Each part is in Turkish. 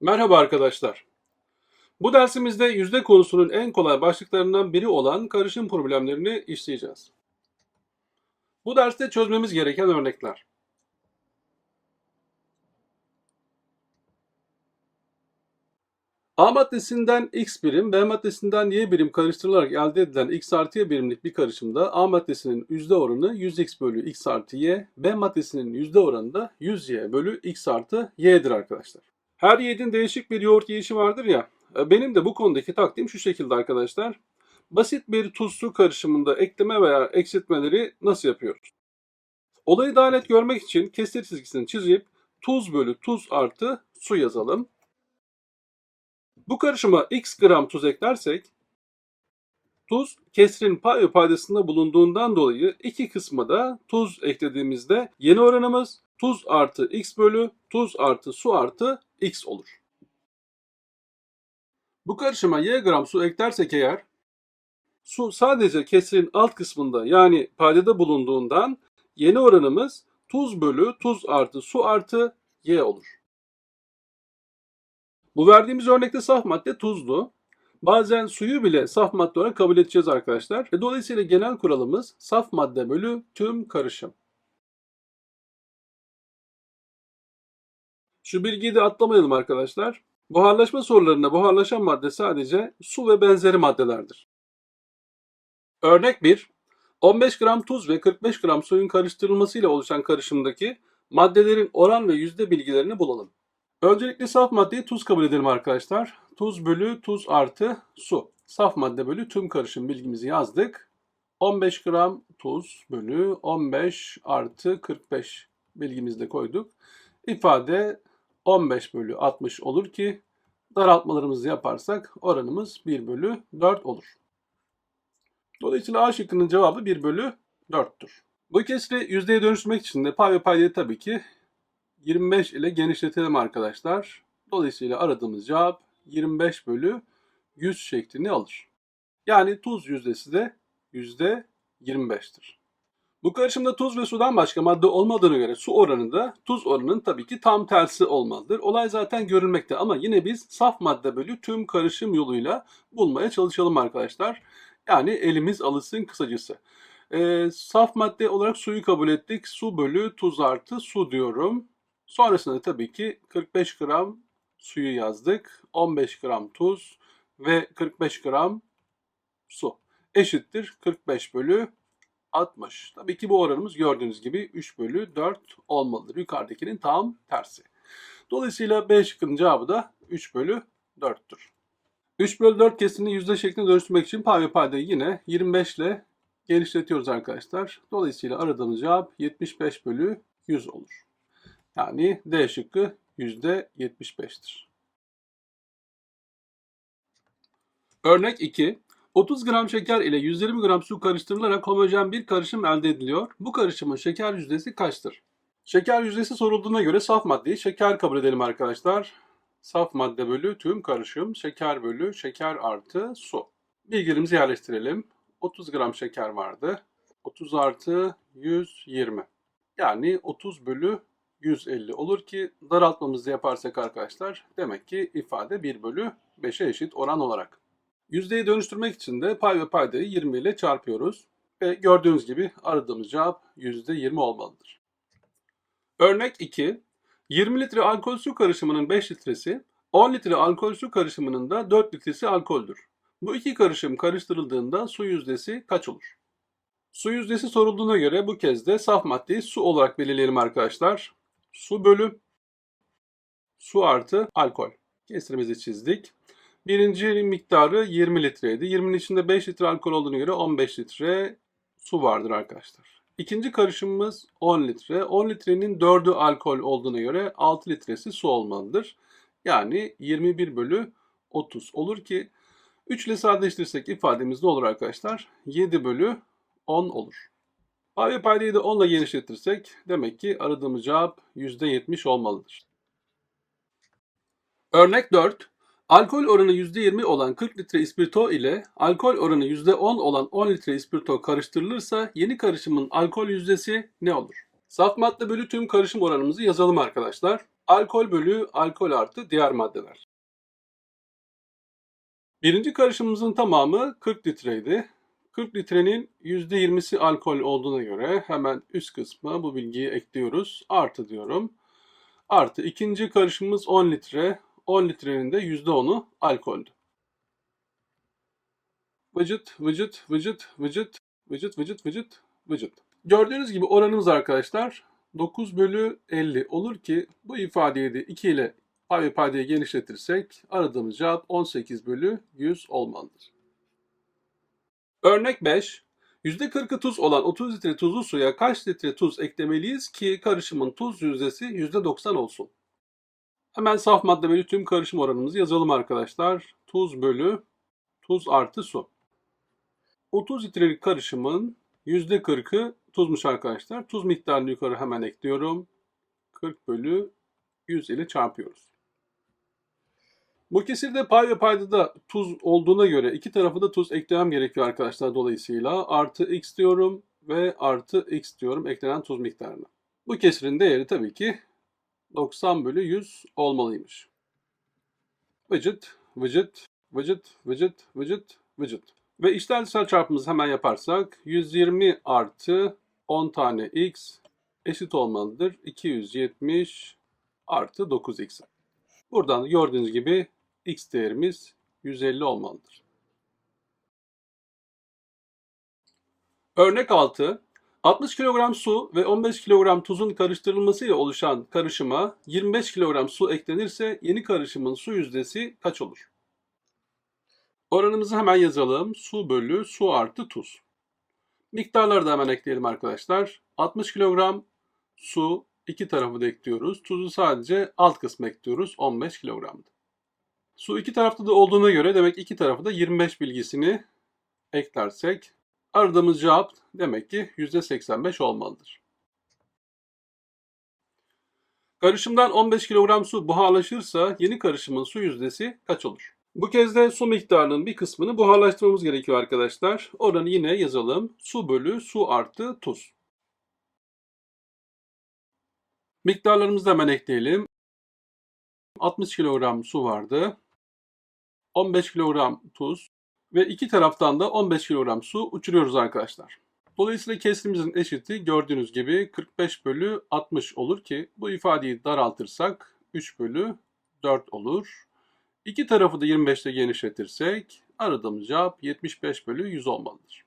Merhaba arkadaşlar. Bu dersimizde yüzde konusunun en kolay başlıklarından biri olan karışım problemlerini işleyeceğiz. Bu derste çözmemiz gereken örnekler. A maddesinden x birim, B maddesinden y birim karıştırılarak elde edilen x artı y birimlik bir karışımda A maddesinin yüzde oranı 100x bölü x artı y, B maddesinin yüzde oranı da 100y bölü x artı y'dir arkadaşlar. Her yiğidin değişik bir yoğurt yiyişi vardır ya. e, Benim de bu konudaki taktiğim şu şekilde arkadaşlar. Basit bir tuz su karışımında ekleme veya eksiltmeleri nasıl yapıyoruz? Olayı daha net görmek için kesir çizgisini çizip tuz bölü tuz artı su yazalım. Bu karışıma x gram tuz eklersek tuz kesrin pay paydasında bulunduğundan dolayı iki kısma da tuz eklediğimizde yeni oranımız tuz artı x bölü tuz artı su artı x olur. Bu karışıma y gram su eklersek eğer su sadece kesrin alt kısmında yani paydada bulunduğundan yeni oranımız tuz bölü tuz artı su artı y olur. Bu verdiğimiz örnekte saf madde tuzlu. Bazen suyu bile saf madde olarak kabul edeceğiz arkadaşlar. Dolayısıyla genel kuralımız saf madde bölü tüm karışım. Şu bilgiyi de atlamayalım arkadaşlar. Buharlaşma sorularında buharlaşan madde sadece su ve benzeri maddelerdir. Örnek 1. 15 gram tuz ve 45 gram suyun karıştırılmasıyla oluşan karışımdaki maddelerin oran ve yüzde bilgilerini bulalım. Öncelikle saf maddeyi tuz kabul edelim arkadaşlar. Tuz bölü tuz artı su. Saf madde bölü tüm karışım bilgimizi yazdık. 15 gram tuz bölü 15 artı 45 bilgimizi de koyduk. İfade 15 bölü 60 olur ki daraltmalarımızı yaparsak oranımız 1 bölü 4 olur. Dolayısıyla A şıkkının cevabı 1 bölü 4'tür. Bu kesri yüzdeye dönüştürmek için de pay ve paydayı tabii ki 25 ile genişletelim arkadaşlar. Dolayısıyla aradığımız cevap 25 bölü 100 şeklini alır. Yani tuz yüzdesi de yüzde 25'tir. Bu karışımda tuz ve sudan başka madde olmadığına göre su oranı da tuz oranının tabii ki tam tersi olmalıdır. Olay zaten görülmekte ama yine biz saf madde bölü tüm karışım yoluyla bulmaya çalışalım arkadaşlar. Yani elimiz alışsın kısacası. Ee, saf madde olarak suyu kabul ettik. Su bölü tuz artı su diyorum. Sonrasında tabii ki 45 gram suyu yazdık. 15 gram tuz ve 45 gram su eşittir 45 bölü 60. Tabii ki bu oranımız gördüğünüz gibi 3 bölü 4 olmalıdır. Yukarıdakinin tam tersi. Dolayısıyla B şıkkının cevabı da 3 bölü 4'tür. 3 bölü 4 kesini yüzde şekline dönüştürmek için pay ve paydayı yine 25 ile genişletiyoruz arkadaşlar. Dolayısıyla aradığımız cevap 75 bölü 100 olur. Yani D şıkkı yüzde 75'tir. Örnek 2. 30 gram şeker ile 120 gram su karıştırılarak homojen bir karışım elde ediliyor. Bu karışımın şeker yüzdesi kaçtır? Şeker yüzdesi sorulduğuna göre saf maddeyi şeker kabul edelim arkadaşlar. Saf madde bölü tüm karışım şeker bölü şeker artı su. Bilgilerimizi yerleştirelim. 30 gram şeker vardı. 30 artı 120. Yani 30 bölü 150 olur ki daraltmamızı yaparsak arkadaşlar demek ki ifade 1 bölü 5'e eşit oran olarak. Yüzdeyi dönüştürmek için de pay ve paydayı 20 ile çarpıyoruz. Ve gördüğünüz gibi aradığımız cevap %20 olmalıdır. Örnek 2. 20 litre alkol su karışımının 5 litresi, 10 litre alkol su karışımının da 4 litresi alkoldür. Bu iki karışım karıştırıldığında su yüzdesi kaç olur? Su yüzdesi sorulduğuna göre bu kez de saf maddeyi su olarak belirleyelim arkadaşlar. Su bölü su artı alkol. Kesrimizi çizdik. Birinci miktarı 20 litreydi. 20'nin içinde 5 litre alkol olduğuna göre 15 litre su vardır arkadaşlar. İkinci karışımımız 10 litre. 10 litrenin 4'ü alkol olduğuna göre 6 litresi su olmalıdır. Yani 21 bölü 30 olur ki 3 ile sadeleştirirsek ifademiz ne olur arkadaşlar? 7 bölü 10 olur. Pay ve paydayı da 10 ile genişletirsek demek ki aradığımız cevap %70 olmalıdır. Örnek 4. Alkol oranı %20 olan 40 litre ispirto ile alkol oranı %10 olan 10 litre ispirto karıştırılırsa yeni karışımın alkol yüzdesi ne olur? Saf madde bölü tüm karışım oranımızı yazalım arkadaşlar. Alkol bölü alkol artı diğer maddeler. Birinci karışımımızın tamamı 40 litreydi. 40 litrenin %20'si alkol olduğuna göre hemen üst kısma bu bilgiyi ekliyoruz. Artı diyorum. Artı ikinci karışımımız 10 litre. 10 litrenin de %10'u alkoldü. Vıcıt, vıcıt, vıcıt, vıcıt, vıcıt, vıcıt, vıcıt, vıcıt. Gördüğünüz gibi oranımız arkadaşlar 9 bölü 50 olur ki bu ifadeyi de 2 ile pay ve paydayı genişletirsek aradığımız cevap 18 bölü 100 olmalıdır. Örnek 5. %40'ı tuz olan 30 litre tuzlu suya kaç litre tuz eklemeliyiz ki karışımın tuz yüzdesi %90 olsun? Hemen saf madde bölü tüm karışım oranımızı yazalım arkadaşlar. Tuz bölü tuz artı su. 30 litrelik karışımın %40'ı tuzmuş arkadaşlar. Tuz miktarını yukarı hemen ekliyorum. 40 bölü 100 ile çarpıyoruz. Bu kesirde pay ve paydada tuz olduğuna göre iki tarafı da tuz eklemem gerekiyor arkadaşlar dolayısıyla. Artı x diyorum ve artı x diyorum eklenen tuz miktarına. Bu kesirin değeri tabii ki 90 bölü 100 olmalıymış. Vıcıt, vıcıt, vıcıt, vıcıt, vıcıt, vıcıt. Ve içler dışlar çarpımımızı hemen yaparsak 120 artı 10 tane x eşit olmalıdır. 270 artı 9x. Buradan gördüğünüz gibi x değerimiz 150 olmalıdır. Örnek 6. 60 kilogram su ve 15 kilogram tuzun karıştırılmasıyla oluşan karışıma 25 kilogram su eklenirse yeni karışımın su yüzdesi kaç olur? Oranımızı hemen yazalım. Su bölü su artı tuz. Miktarları da hemen ekleyelim arkadaşlar. 60 kilogram su iki tarafı da ekliyoruz. Tuzu sadece alt kısmı ekliyoruz. 15 kilogramdı. Su iki tarafta da olduğuna göre demek iki tarafı da 25 bilgisini eklersek aradığımız cevap demek ki %85 olmalıdır. Karışımdan 15 kilogram su buharlaşırsa yeni karışımın su yüzdesi kaç olur? Bu kez de su miktarının bir kısmını buharlaştırmamız gerekiyor arkadaşlar. Oranı yine yazalım. Su bölü su artı tuz. Miktarlarımızı hemen ekleyelim. 60 kilogram su vardı. 15 kilogram tuz ve iki taraftan da 15 kilogram su uçuruyoruz arkadaşlar. Dolayısıyla kesirimizin eşiti gördüğünüz gibi 45 bölü 60 olur ki bu ifadeyi daraltırsak 3 bölü 4 olur. İki tarafı da 25 ile genişletirsek aradığımız cevap 75 bölü 100 olmalıdır.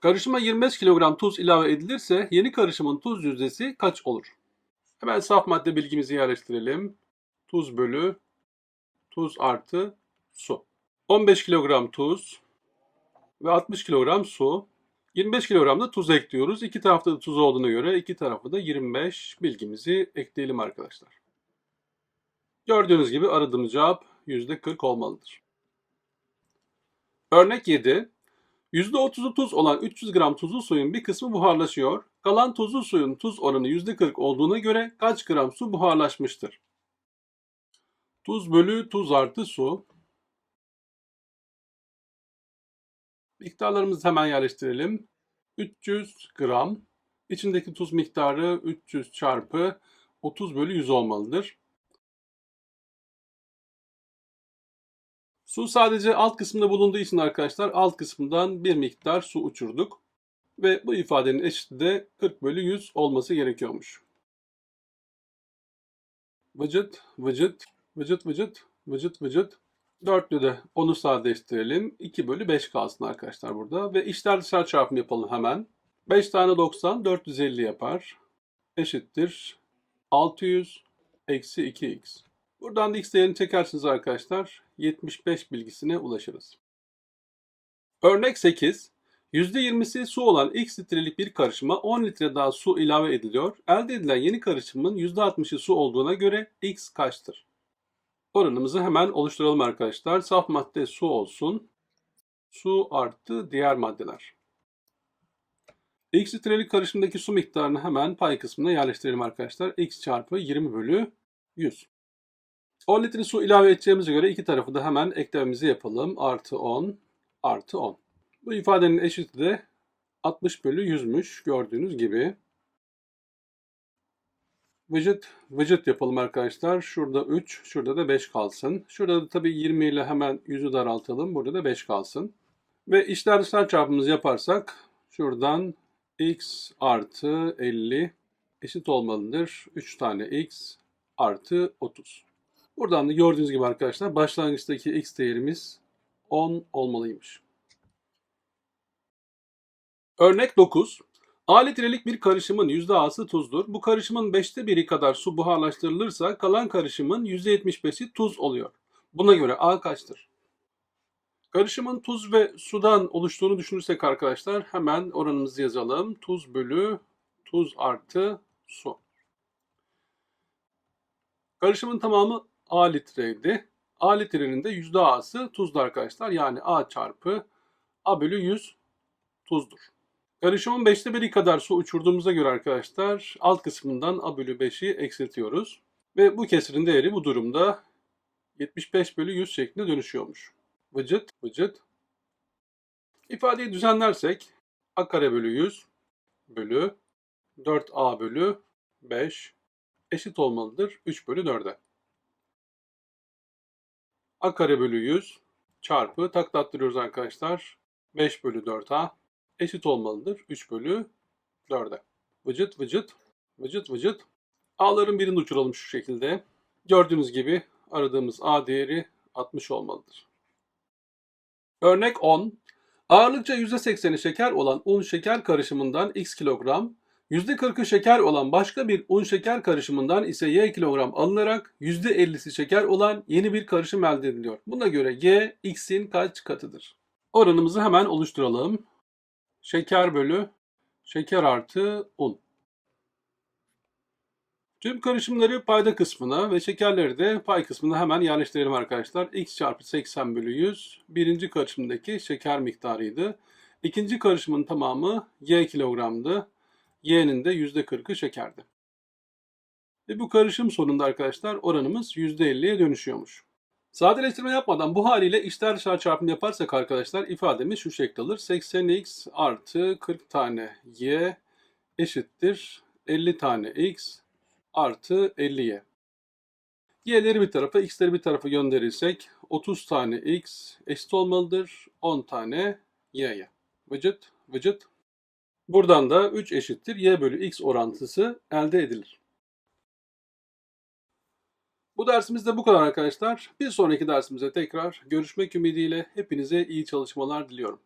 Karışıma 25 kilogram tuz ilave edilirse yeni karışımın tuz yüzdesi kaç olur? Hemen saf madde bilgimizi yerleştirelim. Tuz bölü tuz artı su. 15 kilogram tuz ve 60 kilogram su. 25 kilogram da tuz ekliyoruz. İki tarafta da tuz olduğuna göre iki tarafı da 25 bilgimizi ekleyelim arkadaşlar. Gördüğünüz gibi aradığımız cevap %40 olmalıdır. Örnek 7. %30'u tuz olan 300 gram tuzlu suyun bir kısmı buharlaşıyor. Kalan tuzlu suyun tuz oranı %40 olduğuna göre kaç gram su buharlaşmıştır? Tuz bölü tuz artı su. Miktarlarımızı hemen yerleştirelim. 300 gram. İçindeki tuz miktarı 300 çarpı 30 bölü 100 olmalıdır. Su sadece alt kısmında bulunduğu için arkadaşlar alt kısmından bir miktar su uçurduk. Ve bu ifadenin eşiti de 40 bölü 100 olması gerekiyormuş. Vıcıt, vıcıt, vıcıt, vıcıt, vıcıt, vıcıt. Dörtlü de onu sadeleştirelim. 2 bölü 5 kalsın arkadaşlar burada. Ve içler dışarı çarpımı yapalım hemen. 5 tane 90, 450 yapar. Eşittir. 600 eksi 2x. Buradan da x değerini çekersiniz arkadaşlar. 75 bilgisine ulaşırız. Örnek 8. %20'si su olan x litrelik bir karışıma 10 litre daha su ilave ediliyor. Elde edilen yeni karışımın %60'ı su olduğuna göre x kaçtır? Oranımızı hemen oluşturalım arkadaşlar. Saf madde su olsun. Su artı diğer maddeler. X litrelik karışımdaki su miktarını hemen pay kısmına yerleştirelim arkadaşlar. X çarpı 20 bölü 100. 10 litre su ilave edeceğimize göre iki tarafı da hemen eklememizi yapalım. Artı 10, artı 10. Bu ifadenin eşiti de 60 bölü 100'müş gördüğünüz gibi. Vıcıt vıcıt yapalım arkadaşlar. Şurada 3, şurada da 5 kalsın. Şurada da tabii 20 ile hemen yüzü daraltalım. Burada da 5 kalsın. Ve içler dışlar çarpımımızı yaparsak şuradan x artı 50 eşit olmalıdır. 3 tane x artı 30. Buradan da gördüğünüz gibi arkadaşlar başlangıçtaki x değerimiz 10 olmalıymış. Örnek 9. A litrelik bir karışımın %A'sı tuzdur. Bu karışımın 5'te 1'i kadar su buharlaştırılırsa kalan karışımın %75'i tuz oluyor. Buna göre A kaçtır? Karışımın tuz ve sudan oluştuğunu düşünürsek arkadaşlar hemen oranımızı yazalım. Tuz bölü tuz artı su. Karışımın tamamı A litreydi. A litrenin de %A'sı tuzdu arkadaşlar. Yani A çarpı A bölü 100 tuzdur. Karışımın 5'te 1'i kadar su uçurduğumuza göre arkadaşlar alt kısmından A bölü 5'i eksiltiyoruz. Ve bu kesirin değeri bu durumda 75 bölü 100 şeklinde dönüşüyormuş. Vıcıt vıcıt. İfadeyi düzenlersek A kare bölü 100 bölü 4A bölü 5 eşit olmalıdır 3 bölü 4'e. A kare bölü 100 çarpı taklattırıyoruz arkadaşlar. 5 bölü 4A eşit olmalıdır 3 bölü 4'e. Vıcıt vıcıt vıcıt vıcıt. A'ların birini uçuralım şu şekilde. Gördüğünüz gibi aradığımız A değeri 60 olmalıdır. Örnek 10. Ağırlıkça %80'i şeker olan un şeker karışımından x kilogram, %40'ı şeker olan başka bir un şeker karışımından ise y kilogram alınarak %50'si şeker olan yeni bir karışım elde ediliyor. Buna göre y x'in kaç katıdır? Oranımızı hemen oluşturalım. Şeker bölü şeker artı un. Tüm karışımları payda kısmına ve şekerleri de pay kısmına hemen yerleştirelim arkadaşlar. x çarpı 80 bölü 100 birinci karışımdaki şeker miktarıydı. İkinci karışımın tamamı y kilogramdı. Y'nin de %40'ı şekerdi. Ve bu karışım sonunda arkadaşlar oranımız %50'ye dönüşüyormuş. Sadeleştirme yapmadan bu haliyle içler dışlar çarpımı yaparsak arkadaşlar ifademiz şu şekilde alır. 80x artı 40 tane y eşittir 50 tane x artı 50y. Y'leri bir tarafa, x'leri bir tarafa gönderirsek 30 tane x eşit olmalıdır 10 tane y'ye. Vıcıt, vıcıt. Buradan da 3 eşittir y bölü x orantısı elde edilir. Bu dersimizde bu kadar arkadaşlar. Bir sonraki dersimize tekrar görüşmek ümidiyle hepinize iyi çalışmalar diliyorum.